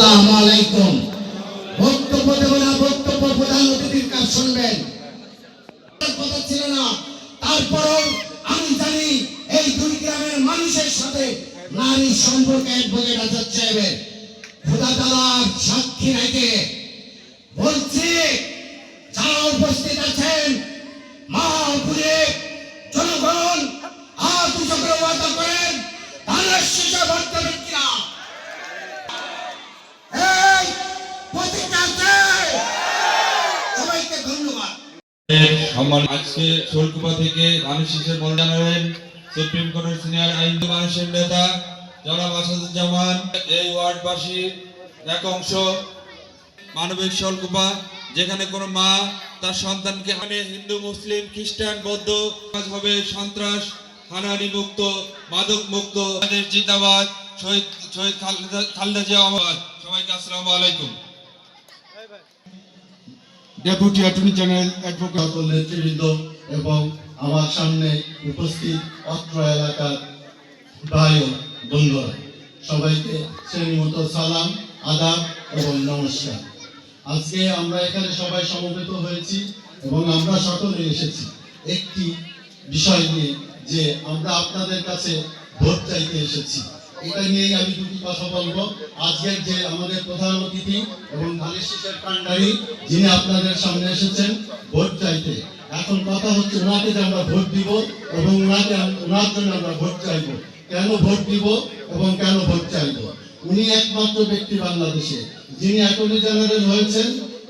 আসসালামু আলাইকুম। বক্তব্য দেব না বক্তব্য প্রধান অতিথির কাজ শুনবেন। কথা ছিল না। তারপরও আমি জানি এই দুই গ্রামের মানুষের সাথে নারী সম্পর্কে অ্যাডভোকেট আজাদ সাহেবের খোদা তালার সাক্ষী রেখে বলছি, যারা উপস্থিত আছেন মাহপুরে সম্মান আজকে থেকে মল জানাবেন সুপ্রিম কোর্টের সিনিয়র আইন মানুষের নেতা জনাব আসাদুজ্জামান। এই ওয়ার্ডবাসীর এক অংশ মানবিক শোলকুপা, যেখানে কোনো মা তার সন্তানকে মানে হিন্দু, মুসলিম, খ্রিস্টান, বৌদ্ধ হবে সন্ত্রাস, হানাহানি মুক্ত, মাদক মুক্ত, জিন্দাবাদ, শহীদ শহীদ খালেদা জিয়া সবাইকে আসসালামু আলাইকুম। ডেপুটি অ্যাটর্নি জেনারেল অ্যাডভোকেট নেতৃবৃন্দ এবং আমার সামনে উপস্থিত অত্র এলাকার ভাই ও বন্ধুরা। সবাইকে শ্রেণীমত সালাম, আদাব এবং নমস্কার। আজকে আমরা এখানে সবাই সমবেত হয়েছি এবং আমরা সকলে এসেছি। একটি বিষয় নিয়ে যে আমরা আপনাদের কাছে ভোট চাইতে এসেছি। এটা নিয়েই আমি দুটি কথা বলব। আজকের যে আমাদের প্রধান অতিথি এবং ধানের শীষের কান্ডারি যিনি আপনাদের সামনে এসেছেন ভোট চাইতে। এখন কথা হচ্ছে ওনাকে যে আমরা ভোট দিব এবং ওনাকে ওনার জন্য আমরা ভোট চাইব। কেন ভোট দিব এবং কেন ভোট চাইব? উনি একমাত্র ব্যক্তি বাংলাদেশে, যিনি অ্যাটর্নি জেনারেল হয়েছেন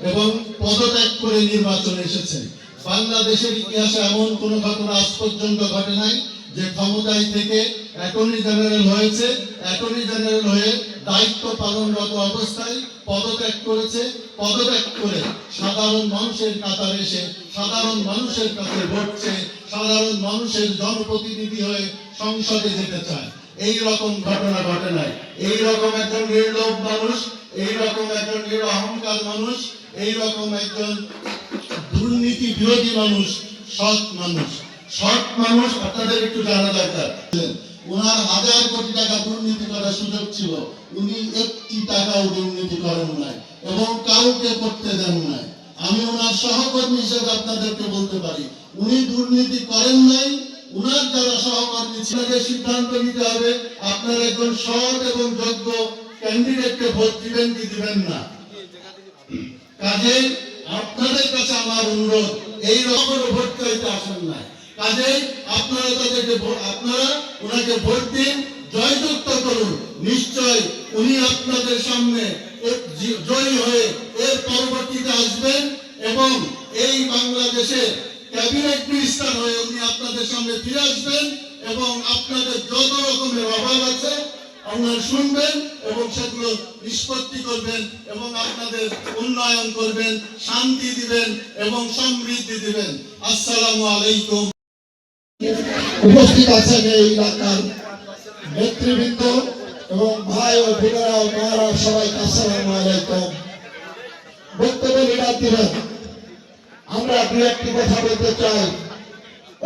এবং পদত্যাগ করে নির্বাচনে এসেছেন। বাংলাদেশের ইতিহাসে এমন কোনো ঘটনা আজ পর্যন্ত ঘটে নাই। যে ক্ষমতায় থেকে অ্যাটর্নি জেনারেল হয়েছে, অ্যাটর্নি জেনারেল হয়ে দায়িত্ব পালনরত অবস্থায় পদত্যাগ করেছে। পদত্যাগ করে সাধারণ মানুষের কাতারে এসে, সাধারণ মানুষের কাছে চেয়ে, সাধারণ মানুষের জনপ্রতিনিধি হয়ে সংসদে যেতে চায়। এই রকম ঘটনা ঘটে নাই। এই রকম একজন নির্লোভ মানুষ, এই রকম একজন নির অহংকার মানুষ, এই রকম একজন দুর্নীতি বিরোধী মানুষ, সৎ মানুষ। সৎ মানুষ আপনাদের একটু জানা দরকার। ওনার হাজার কোটি টাকা দুর্নীতি করার সুযোগ ছিল। উনি একটি টাকাও দুর্নীতি করেন নাই এবং কাউকে করতে দেন নাই। আমি ওনার সহকর্মী হিসেবে আপনাদেরকে বলতে পারি, উনি দুর্নীতি করেন নাই, উনার যারা সহকর্মী ছিলেন সিদ্ধান্ত নিতে হবে, আপনার একজন সৎ এবং যোগ্য ক্যান্ডিডেটকে ভোট দিবেন কি দিবেন না। কাজে আপনাদের কাছে আমার অনুরোধ, এই রকম ভোট চাইতে আসেন না কাজে আপনারা তাদেরকে আপনারা ওনাকে ভোট দিন, জয়যুক্ত করুন। নিশ্চয় উনি আপনাদের সামনে জয়ী হয়ে এর পরবর্তীতে আসবেন এবং এই বাংলাদেশে ক্যাবিনেট মিনিস্টার হয়ে উনি আপনাদের সামনে ফিরে আসবেন এবং আপনাদের যত রকমের অভাব আছে, আপনারা শুনবেন এবং সেগুলো নিষ্পত্তি করবেন এবং আপনাদের উন্নয়ন করবেন, শান্তি দিবেন এবং সমৃদ্ধি দিবেন। আসসালামু আলাইকুম। উপস্থিত আছেন এই এলাকার নেতৃবৃন্দ এবং ভাই ও বোনেরা ও মায়েরা সবাইকে আসসালামু আলাইকুম। বক্তব্য লিডার দিবেন। আমরা দু একটি কথা বলতে চাই।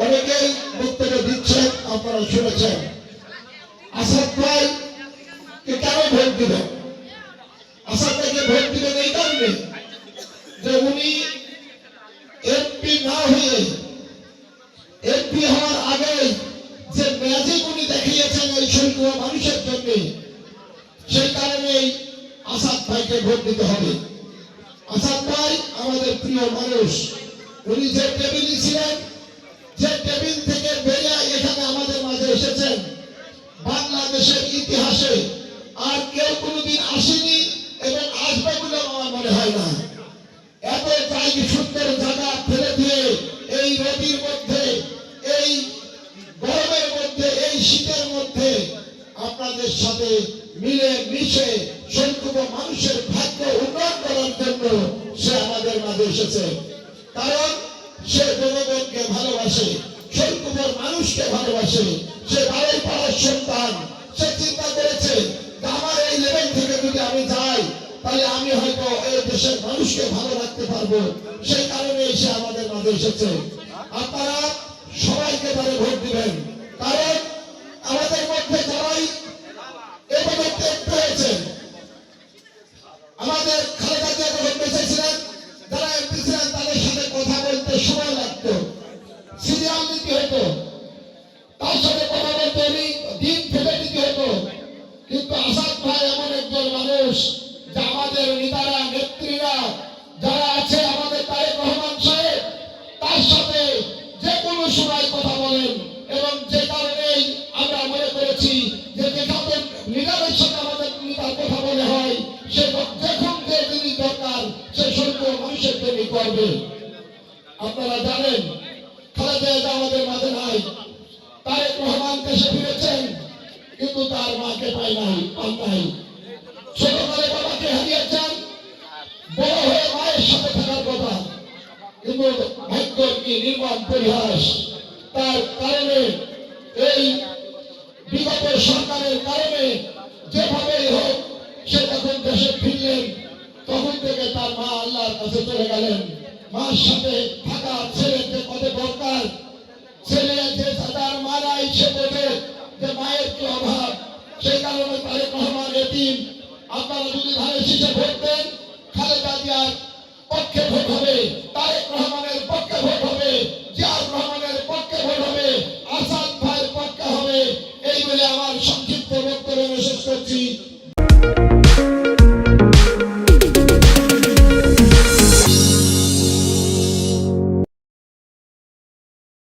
অনেকেই বক্তব্য দিচ্ছেন, আপনারা শুনেছেন। আসাদ ভাই কেন ভোট দিবেন? আসাদ ভাইকে ভোট দিবেন এই কারণে যে উনি এই শৈল্য মানুষের জন্য সেই কারণেই আসাদ ভাইকে ভোট দিতে হবে। আসাদ ভাই আমাদের প্রিয় মানুষ। উনি যে টেবিলে ছিলেন, যে টেবিল থেকে বেরিয়ে এখানে আমাদের মাঝে এসেছেন। বাংলাদেশের ইতিহাসে আর কেউ কোনোদিন আসেনি এবং আসবে বলে আমার মনে হয় না। এত জায়গা সুন্দর জায়গা ফেলে দিয়ে এই নদীর মধ্যে, এই আপনাদের সাথে মিলে মিশে সংখ্যক মানুষের ভাগ্য উন্নয়ন করার জন্য সে আমাদের মাঝে এসেছে। কারণ সে জনগণকে ভালোবাসে সংখ্যক মানুষকে ভালোবাসে, সে বাড়াই পাড়ার সন্তান, সে চিন্তা করেছে আমার এই লেভেল থেকে যদি আমি যাই, তাহলে আমি হয়তো এই দেশের মানুষকে ভালো রাখতে পারব। সেই কারণে সে আমাদের মাঝে এসেছে। কথা বলেন এবং যে কারণেই আমরা মনে করেছি যে যেখানে লিডারের সাথে আমাদের নেতার কথা বলে হয়, সে যখন যে জিনিস দরকার, সে সত্য মানুষের জন্য করবে আপনারা জানেন, খালেদা আমাদের মাঝে নাই, তারেক রহমান দেশে ফিরেছেন, কিন্তু তার মাকে পাই নাই, পান নাই। ছোটকালে বাবাকে হারিয়েছেন, বড় হয়ে মায়ের সাথে থাকার কথা। কিন্তু ভাগ্য কি নির্মম পরিহাস তার কারণে এই বিগত সরকারের কারণে যেভাবে হোক সে যখন দেশে ফিরলেন, তখন থেকে তার মা আল্লাহর কাছে চলে গেলেন। মার সাথে থাকা ছেলের যে কত দরকার, ছেলে যে তার মারাই সে বোঝে যে মায়ের কি অভাব সেই কারণে তারেক রহমান এতিম। আপনারা যদি ধানের শীষে ভোট দেন, খালেদা জিয়ার পক্ষে ভোট হবে, তারেক রহমানের আসাদ